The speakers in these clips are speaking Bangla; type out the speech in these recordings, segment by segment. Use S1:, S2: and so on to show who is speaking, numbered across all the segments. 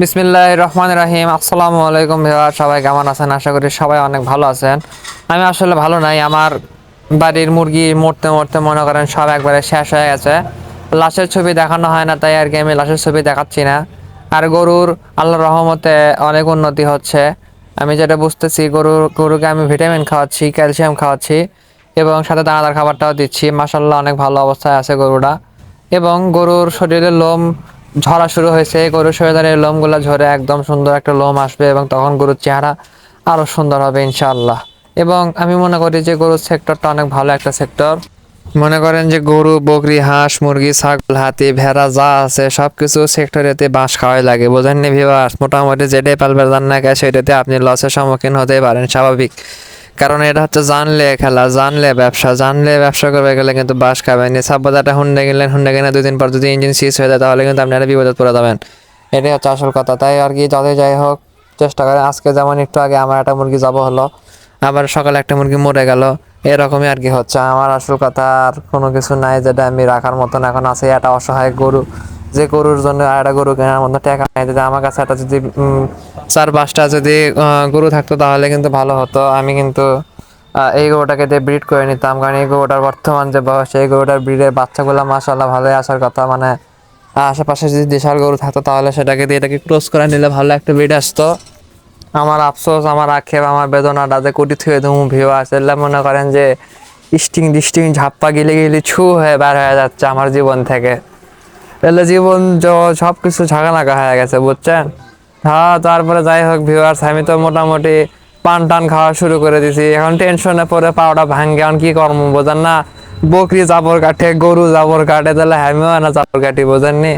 S1: বিসমিল্লাহ রহমান রাহিম আসসালামু আলাইকুম ভিউয়ার সবাই কেমন আছেন? আশা করি সবাই অনেক ভালো আছেন। আমি আসলে ভালো নাই, আমার বাড়ির মুরগি মরতে মরতে মনে করেন সব একবারে শেষ হয়ে গেছে। লাশের ছবি দেখানো হয় না, তাই আর কি আমি লাশের ছবি দেখাচ্ছি না। আর গরুর আল্লাহ রহমতে অনেক উন্নতি হচ্ছে। আমি যেটা বুঝতেছি, গরুর, গরুকে আমি ভিটামিন খাওয়াচ্ছি, ক্যালসিয়াম খাওয়াচ্ছি এবং সাথে দানাদার খাবারটাও দিচ্ছি। মাসাল্লাহ অনেক ভালো অবস্থায় আছে গরুটা। এবং গরুর শরীরে লোম ঝরা শুরু হয়েছে। গরুর শরীরের লোমগুলো ঝরে একদম সুন্দর একটা লোম আসবে এবং তখন গরুর চেহারা আরও সুন্দর হবে ইনশাআল্লাহ। এবং আমি মনে করি যে গরুর সেক্টরটা অনেক ভালো একটা সেক্টর। মনে করেন যে গরু, বকরি, হাঁস, মুরগি, ছাগল, হাতি, ভেড়া যা আছে সব কিছু সেক্টরেতে বাঁশ খাওয়াই লাগে বোঝেন নি ভিউয়ার্স মোটামুটি যেটাই পালবে যান না সেটাতে আপনি লসের সম্মুখীন হতে পারেন, স্বাভাবিক। কারণ এটা হচ্ছে জানলে খেলা, জানলে ব্যবসা জানলে ব্যবসা করবে গেলে কিন্তু বাস খাবেন সাব্বাদাটা হুন্ডে গেলেন হুন্ডে গেলে দুই দিন পর যদি ইঞ্জিন সিজ হয়ে যায়, তাহলে কিন্তু আপনারা বিপদে পড়ে যাবেন। এটাই হচ্ছে আসল কথা। তাই আর কি যতই যাই হোক, চেষ্টা করে। আজকে যেমন একটু আগে আমার একটা মুরগি জব হলো, আবার সকালে একটা মুরগি মরে গেল, এরকমই আর কি হচ্ছে। আমার আসল কথা আর কোনো কিছু নাই, যেটা আমি রাখার মতন এখন আছে। একটা অসহায় গরু। যে গরুর জন্য একটা গরু কেনার মতো টাকা নাই, যদি আমার কাছে একটা যদি চার পাঁচটা যদি গরু থাকতো তাহলে কিন্তু ভালো হতো। আমি কিন্তু এই গরুটাকে দিয়ে ব্রিড করে নিতাম। কারণ এই গরুটার বর্তমান যে বয়স, এই গরুটার ব্রিডের বাচ্চাগুলো মাসাল্লাহ ভালোই আসার কথা। মানে আশেপাশে যদি দেশাল গরু থাকতো তাহলে সেটাকে দিয়ে এটাকে ক্লোজ করে নিলে ভালো একটা ব্রিড আসতো। আমার আফসোস, আমার আক্ষেপ, আমার বেদনাটা যে কোটি থুয়ে তুমি ভিউ আছে। মনে করেন যে স্টিং ডিস্টিং ঝাপ্পা গিলে গিলে ছু হয়ে বার হয়ে যাচ্ছে আমার জীবন থেকে। তাহলে জীবন সব কিছু ঝাঁকানাকা হয়ে গেছে, বুঝছেন? হ্যাঁ তারপরে যাই হোক ভিউয়ার্স আমি তো মোটামুটি পান টান খাওয়া শুরু করে দিছি। এখন টেনশনে পরে পাওয়াটা ভাঙ্গে, এখন কি কর্ম বোঝেন না? বকরি জাবর কাটে, গরু জাবর কাটে, তাহলে আমিও না জাবর কাটি বোঝেননি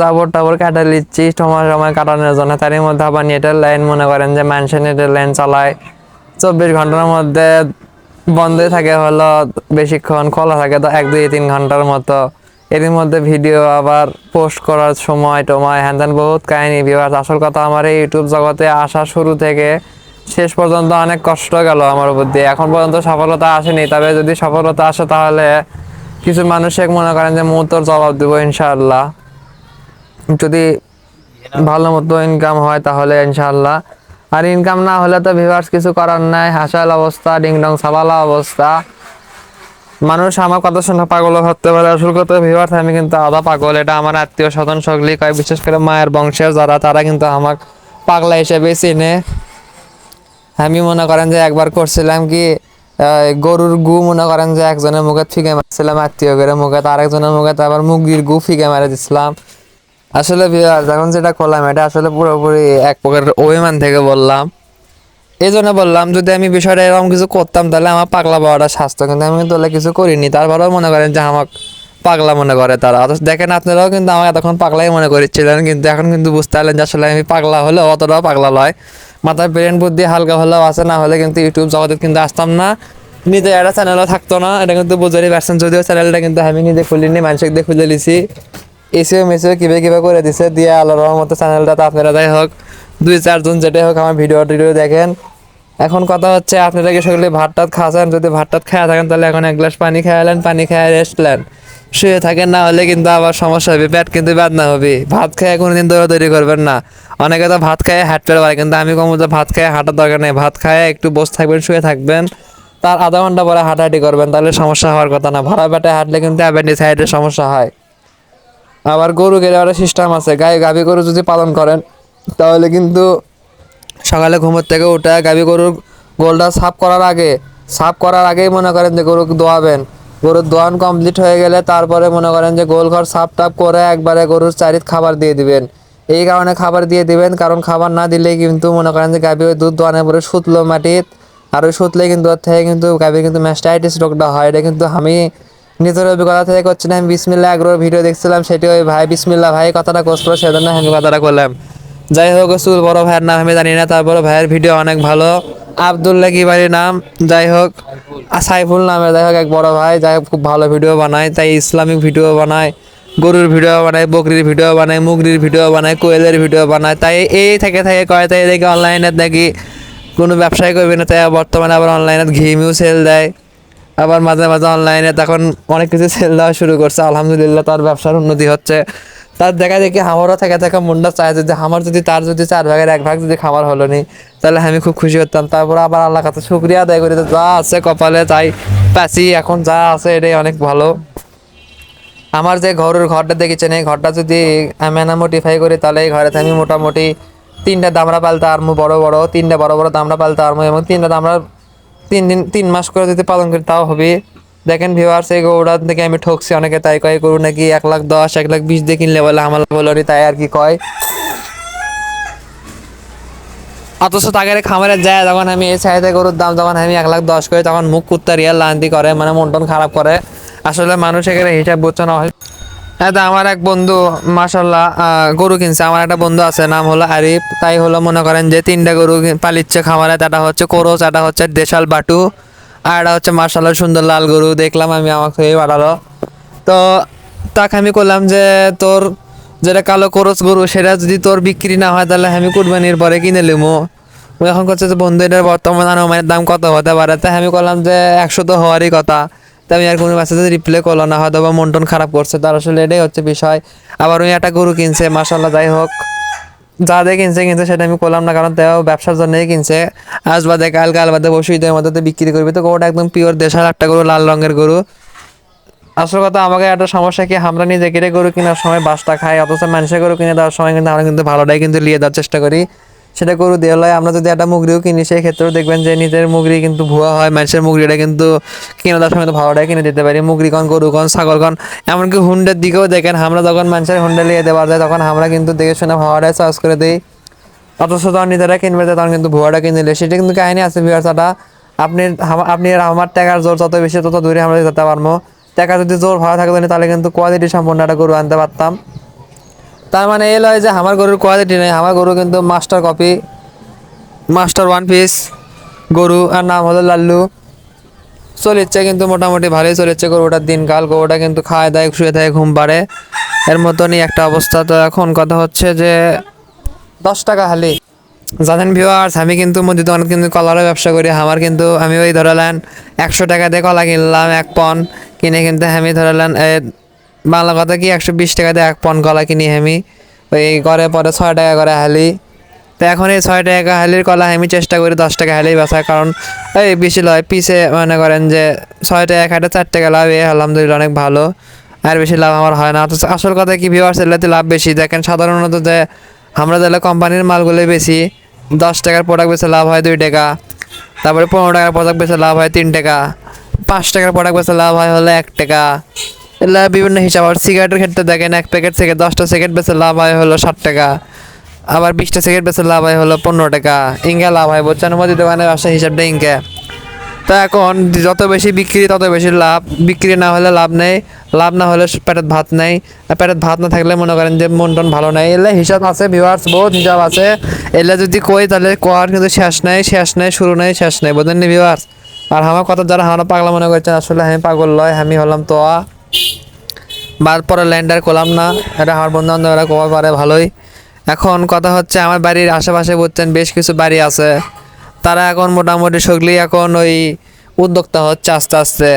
S1: জাবর টাবর কাটা লিচ্ছি, সময় সময় কাটানোর জন্য। তারই মধ্যে আবার নেটের লাইন মনে করেন যে মানুষের নেটের লাইন চালায়। চব্বিশ ঘণ্টার মধ্যে বন্ধই থাকে হলো, বেশিক্ষণ খোলা থাকে তো এক, দুই, তিন ঘণ্টার মতো। এর মধ্যে ভিডিও আবার পোস্ট করার সময় টময় হ্যান বহুত কাহিনী ভিউয়ার্স আসল কথা আমার এই ইউটিউব জগতে আসা শুরু থেকে শেষ পর্যন্ত অনেক কষ্ট গেল আমার উপর দিয়ে। এখন পর্যন্ত সফলতা আসেনি, তবে যদি সফলতা আসে তাহলে কিছু মানুষে মনে করেন যে মুহূর্তর জবাব দেবো ইনশাআল্লাহ। যদি ভালো মতো ইনকাম হয় তাহলে ইনশাআল্লাহ। আর ইনকাম না হলে তো ভিউয়ার্স কিছু করার নাই, হাসাল অবস্থা, ডিংডং সাবালা অবস্থা। মানুষ আমার কথা শুনে পাগল হতে পারে। আসল কথা ভিউয়ার্স আমি কিন্তু আধা পাগল। এটা আমার আত্মীয় স্বজন সকলেই কয় বিশেষ করে মায়ের বংশের যারা তারা কিন্তু আমাক পাগলা হিসেবে চিনে। আমি মনে করেন যে একবার করছিলাম কি গরুর গু মনে করেন যে একজনের মুখে ফিকে মারছিলাম আত্মীয় করে মুখে আরেকজনের মুখে আবার মুরগির গু ফিকে মারে দিছিলাম। আসলে viewers, এখন যেটা করলাম এটা আসলে পুরোপুরি এক প্রকার অভিমান থেকে বললাম। এই জন্য বললাম, যদি আমি বিষয়টা এরকম কিছু করতাম, তাহলে আমার পাগলা বাবাটা স্বাস্থ্য কিন্তু আমি তাহলে কিছু করিনি। তারপরেও মনে করেন যে আমার পাগলা মনে করে তারা। অথচ দেখেন আপনারাও কিন্তু আমাকে তখন পাগলাই মনে করেছিলেন কিন্তু এখন কিন্তু বুঝতে পারলেন যে আসলে আমি পাগলা হলেও অতটাও পাগলা লয় মাথায় ব্রেন বুদ্ধি হালকা হলেও আছে, না হলে কিন্তু ইউটিউব জগতে কিন্তু আসতাম না। নিজে একটা চ্যানেলও থাকতো না। এটা কিন্তু বুঝতেই পারছেন যদিও চ্যানেলটা কিন্তু আমি নিজে খুলিনি মানুষকে দিয়ে খুলে লিছি এসিও মেসিও কীভাবে কীভাবে করে দিছে, দিয়ে আলোর মতো চ্যানেলটা তো আপনারা যাই হোক দুই চারজন যেটাই হোক আমার ভিডিও টিডিও দেখেন। এখন কথা হচ্ছে আপনারা কি সকলে ভাত টাত খাচ্ছেন, যদি ভাত টাত খাওয়া থাকেন তাহলে এখন এক গ্লাস পানি খাওয়ালেন পানি খাওয়া রেস্ট নেন। শুয়ে থাকেন না হলে কিন্তু আবার সমস্যা হবে, পেট কিন্তু ব্যাদ না হবে। ভাত খেয়ে কোনোদিন দৌড়াদৌড়ি করবেন না। অনেকে তো ভাত খায় হাঁটতে পারে, কিন্তু আমি কম যে ভাত খায় হাঁটার দরকার নেই। ভাত খায় একটু বসে থাকবেন, শুয়ে থাকবেন। তার আধা ঘণ্টা পরে হাঁটাহাঁটি করবেন, তাহলে সমস্যা হওয়ার কথা না। ভরা পেটে হাঁটলে কিন্তু অ্যাপেন্ডিসাইডের সমস্যা হয়। আবার গরু গেলে একটা সিস্টেম আছে। গায়ে গাভী গরু যদি পালন করেন তাহলে কিন্তু সকালে ঘুমের থেকে উঠে গাভী গরুর গোলটা সাফ করার আগে, সাফ করার আগেই মনে করেন যে গরুকে দোয়াবেন। গরুর দোয়ান কমপ্লিট হয়ে গেলে তারপরে মনে করেন যে গোল ঘর সাফ টাপ করে একবারে গরুর চারিত খাবার দিয়ে দিবেন। এই কারণে খাবার দিয়ে দিবেন, কারণ খাবার না দিলে কিন্তু মনে করেন যে গাভী ওই দুধ দোয়ানের পরে সুতলো মাটিত। আর ওই সুতলে কিন্তু ওর থেকে কিন্তু গাভীর কিন্তু ম্যাস্টাইটিস রোগটা হয়। এটা কিন্তু আমি নিজের অভিজ্ঞতা থেকে করছি না আমি বিসমিল্লা আগ্রহ ভিডিও দেখছিলাম, সেটি ওই ভাই বিসমিল্লা ভাই কথাটা করছিল সেজন্য আমি কথাটা করলাম। যাই হোক সুর বড় ভাইয়ের নাম আমি জানি না তারপরে ভাইয়ের ভিডিও অনেক ভালো। আবদুল্লাহ কি বাড়ির নাম যাই হোক সাইফুল নামে যাই হোক এক বড় ভাই যাই হোক খুব ভালো ভিডিও বানায়, তাই ইসলামিক ভিডিও বানায়, গরুর ভিডিও বানায়, বকরির ভিডিও বানায়, মুগরির ভিডিও বানায়, কোয়েলের ভিডিও বানায়, তাই এই থেকে থেকে কয়, তাই দেখি অনলাইনে দেখি, কোনো ব্যবসায় করবে না, তাই বর্তমানে আবার অনলাইনে ঘিমিও সেল দেয়। আবার মাঝে মাঝে অনলাইনে তখন অনেক কিছু সেল দেওয়া শুরু করছে, আলহামদুলিল্লাহ, তার ব্যবসার উন্নতি হচ্ছে। তার দেখা দেখি আমারও থেকে থেকে মনটা চায় যদি, আমার যদি, তার যদি চার ভাগের এক ভাগ যদি খাবার হলো নি, তাহলে আমি খুব খুশি হতাম। তারপর আবার আল্লাহ কাছে শুক্রিয়া আদায় করি যা আছে কপালে তাই পাচ্ছি, এখন যা আছে এটাই অনেক ভালো। আমার যে ঘরের ঘরটা দেখেছেন, এই ঘরটা যদি আমি না মোটিফাই করি, তাহলে এই ঘরে আমি মোটামুটি তিনটা দামড়া পালতে আরমু বড় বড়, তিনটা বড় বড় দামড়া পালতে আরমু এবং তিনটা দামড়া তিন দিন, তিন মাস করে যদি পালন করি, তাও হবে। দেখেন ভিউয়ার্স এই গরুটা থেকে আমি ঠকছি। অনেকে তাই কয়, গরু নাকি এক লাখ দশ, এক লাখ বিশ দিয়ে কিনলে বলে, আমার বলো তাই আর কি কয়। অথচ তাকে খামারে যায়, যখন আমি এই চাইতে গরুর দাম যখন আমি এক লাখ দশ করি, তখন মুখ কুত্তা রিয়াল লান্তি করে মানে মন টন খারাপ করে। আসলে মানুষ এখানে হিসাব বুঝছে না হয় হ্যাঁ তা আমার এক বন্ধু মাসাল্লাহ গরু কিনছে। আমার একটা বন্ধু আছে, নাম হলো আরিফ। তাই হলো মনে করেন যে তিনটা গরু পালিচ্ছে খামারে একটা হচ্ছে কোরস একটা হচ্ছে দেশাল বাটু। আর একটা হচ্ছে মাসাল্লাহ সুন্দর লাল গরু, দেখলাম আমি আমাকে বাড়ালো। তো তাকে আমি করলাম যে, তোর যেটা কালো করস গরু, সেটা যদি তোর বিক্রি না হয়, তাহলে আমি কুরবানির পরে কিনে লিমো এখন করছে যে, বন্ধু, এটার বর্তমান আনুমানিক দাম কত হতে পারে? তাই আমি করলাম যে, একশো তো হওয়ারই কথা। তাই আমি আর কোনো মেসেজে রিপ্লে করল না হয়তো বা মন টন খারাপ করছে। তার আসলে এটাই হচ্ছে বিষয়। আবার ওই একটা গরু কিনছে মাসাল্লাহ যাই হোক। যা দিয়ে কিনছে কিনছে সেটা আমি করলাম না, কারণ তাও ব্যবসার জন্যই কিনছে। আজ বাদে কাল কাল বাদে বসে ঈদের মধ্যে বিক্রি করবে, তো গরুটা একদম পিওর দেশাল একটা গরু, লাল রঙের গরু। আসল কথা, আমাকে একটা সমস্যা কি, আমরা নিজে কেটে গরু কেনার সময় বাসটা খাই, অথচ মানুষের গরু কিনে দেওয়ার সময় কিন্তু আমরা কিন্তু ভালোটাই কিন্তু নিয়ে দেওয়ার চেষ্টা করি। সেটা গরু দেওয়া হয় আমরা যদি একটা মুগরিও কিনি, সেই ক্ষেত্রেও দেখবেন যে নিজের মুগরি কিন্তু ভুয়া হয়, মানুষের মুগরিটা কিন্তু কিনে দেওয়ার সময় তো ভালোটাই কিনে দিতে পারি। মুগরি কন গরু ছাগল এমনকি হুন্ডের দিকেও দেখেন, আমরা যখন মানুষের হুন্ডা নিয়ে দেওয়া যায়, তখন আমরা কিন্তু দেখে শুনে ভাড়াটাই চয়েস করে দিই। অথচ তখন নিজেরা কিনবে, তখন কিন্তু ভুয়াটা কিনে নিলে। সেটা কিন্তু কাহিনী আছে ভিউয়ার্সটা আপনি আপনি আমার টাকার জোর যত বেশি, তত দূরে আমরা যেতে পারব। টাকা যদি জোর ভালো থাকতো তাহলে কিন্তু কোয়ালিটি সম্পন্ন একটা গরু আনতে পারতাম। তার মানে এই লয় যে আমার গরুর কোয়ালিটি নেই, আমার গরু কিন্তু master copy master one piece গরু, আর নাম হলো লাল্লু। চলেছে কিন্তু মোটামুটি ভালোই চলেছে গরুটার দিনকাল, গরুটা কিন্তু খায় দায়, শুয়ে থাকে, ঘুম পাড়ে। এর মতনই একটা অবস্থা। তো এখন কথা হচ্ছে যে দশ টাকা হালি। জানেন ভিউয়ার্স আমি কিন্তু মুদি দোকানে কিন্তু কলারও ব্যবসা করি। আমার কিন্তু, আমি ওই ধরালেন একশো টাকা দিয়ে কলা কিনলাম, এক পন। কিনে কিন্তু আমি ধরালেন বাংলা কথা কি একশো বিশ টাকা দিয়ে এক পন কলা কিনি আমি ওই করে পরে ছয় টাকা করে হালি। তো এখন এই ছয় টাকা হালির কলা আমি চেষ্টা করি দশ টাকা হালি বাসায় কারণ এই বেশি লয় পিসে মনে করেন যে ছয় টাকা খাটে চার টাকা লাভ এ আলহামদুলিল্লাহ অনেক ভালো। আর বেশি লাভ আমার হয় না। অথচ আসল কথা কি ভিউয়ার্স এলাতে লাভ বেশি। দেখেন সাধারণত যে আমরা তাহলে কোম্পানির মালগুলো বেশি। দশ টাকার প্রোডাক্ট বেচে লাভ হয় দুই টাকা। তারপরে পনেরো টাকার প্রোডাক্ট বেচে লাভ হয় তিন টাকা। পাঁচ টাকার প্রোডাক্ট বেচে লাভ হয় হলো এক টাকা। বিভিন্ন হিসাব, আর সিগারেটের ক্ষেত্রে দেখেন এক প্যাকেট থেকে দশটা সিগারেট বেচে লাভ হয় হলো ষাট টাকা। আবার বিশটা সিগারেট বেচে লাভ হয় হলো পনেরো টাকা। ইঙ্কা লাভ হয়, বুঝছেন? মুদি দোকানের ব্যবসা হিসাবটা ইঙ্কা তা এখন যত বেশি বিক্রি, তত বেশি লাভ। বিক্রি না হলে লাভ নেই, লাভ না হলে পেটের ভাত নেই। পেটের ভাত না থাকলে মনে করেন যে মন টন ভালো নেই। এলে হিসাব আছে ভিউয়ার্স বহুত হিসাব আছে। এলে যদি কই, তাহলে কোয়ার কিন্তু শেষ নেই শেষ নেই, শুরু নেই, শেষ নেই বুঝলেন ভিউয়ার্স আর আমার কথা যারা আমার পাগলা মনে করছেন, আসলে আমি পাগল লয়, আমি হলাম তোয়া। বার পরে ল্যান্ডার করলাম না। এটা আমার বন্ধু বান্ধবরা কোয়া পারে, ভালোই। এখন কথা হচ্ছে, আমার বাড়ির আশেপাশে বুঝছেন বেশ কিছু বাড়ি আছে। তারা এখন মোটামুটি সগলি এখন ওই উদ্যোক্তা হচ্ছে আস্তে আস্তে।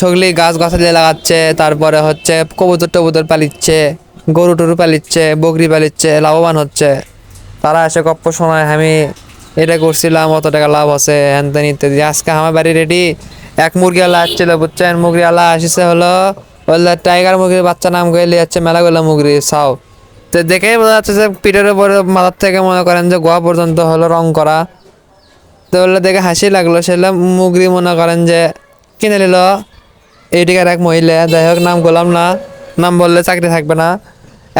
S1: সগলি গাছ গাছালি লাগাচ্ছে, তারপরে হচ্ছে কবুতর টবুতর পালিচ্ছে, গরু টরু পালিচ্ছে, বকরি পালিচ্ছে, লাভবান হচ্ছে। তারা এসে গপ্প শোনায়, আমি এটা করছিলাম, অত টাকা লাভ আছে হ্যান ত্যান ইত্যাদি। আজকে আমার বাড়ি রেডি এক মুরগি আলা আসছিল বুঝছেন? মুরগি আলা আসিছে হলো, বললে টাইগার মুরগির বাচ্চা নাম লিয়ে যাচ্ছে মেলাগুলো মুরগি, সাও। তো দেখেই বোঝা যাচ্ছে যে পিঠের উপরে মাথার থেকে মনে করেন যে গোয়া পর্যন্ত হলো রং করা। তো বললে, দেখে হাসি লাগল সেটা মুগরি মনে করেন যে কিনে নিল, এইটিকার এক মহিলা, যাই হোক, নাম করলাম না। নাম বললে, চাকরি থাকবে না।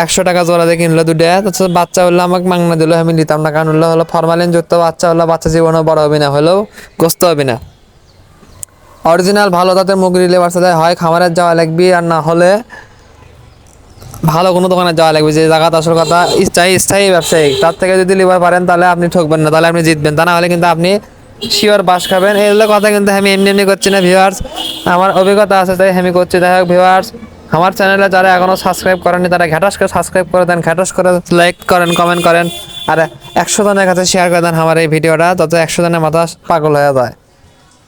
S1: একশো টাকা জোড়া দিয়ে কিনলো দুটা তো বাচ্চা হলে আমাকে মাংনা দিল, আমি নিতাম না। কারণ হলো ফরমালিন যুক্ত বাচ্চা হলো, বাচ্চা জীবনে বড় হবে না, হলেও গোস্ত হবে না। অরিজিনাল ভালো তাদের মুগরি লেবার সাথে হয় খামারের যাওয়া লাগবে আর না হলে ভালো কোনো দোকানে যাওয়া লাগবে, যে জায়গাতে আসল কথা, স্থায়ী স্থায়ী ব্যবসায়ী। তার থেকে যদি লিবার পারেন, তাহলে আপনি ঠকবেন না, তাহলে আপনি জিতবেন। তা না হলে কিন্তু আপনি শিওর বাস খাবেন। এগুলো কথা কিন্তু আমি এমনি এমনি করছি না ভিউয়ার্স আমার অভিজ্ঞতা আছে, তাই আমি করছি। যাই হোক ভিউয়ার্স আমার চ্যানেলে যারা এখনও সাবস্ক্রাইব করেনি তারা ঘ্যাটাস করে সাবস্ক্রাইব করে দেন ঘ্যাটাস করে লাইক করেন কমেন্ট করেন। আর একশো জনের কাছে শেয়ার করে দেন আমার এই ভিডিওটা, তত একশো জনের মাথা পাগল হয়ে যায়।